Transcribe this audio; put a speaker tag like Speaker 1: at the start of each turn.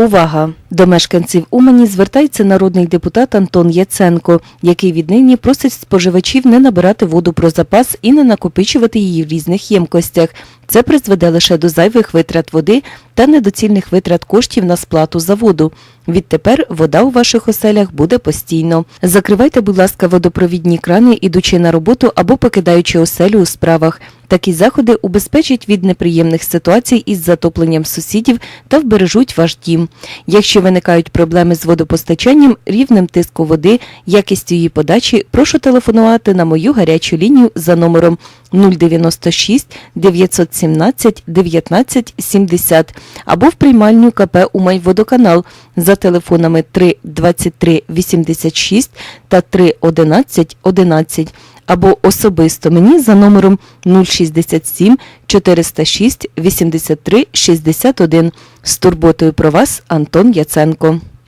Speaker 1: Увага! До мешканців Умані звертається народний депутат Антон Яценко, який віднині просить споживачів не набирати воду про запас і не накопичувати її в різних ємкостях. Це призведе лише до зайвих витрат води та недоцільних витрат коштів на сплату за воду. Відтепер вода у ваших оселях буде постійно. Закривайте, будь ласка, водопровідні крани, ідучи на роботу або покидаючи оселю у справах. Такі заходи убезпечать від неприємних ситуацій із затопленням сусідів та вбережуть ваш дім. Якщо виникають проблеми з водопостачанням, рівнем тиску води, якістю її подачі, прошу телефонувати на мою гарячу лінію за номером 096 917 19 70 або в приймальню КП «Умайводоканал» за телефонами 3 23 86 та 3 11 11 або особисто мені за номером 067 406 83 61. З турботою про вас Антон Яценко.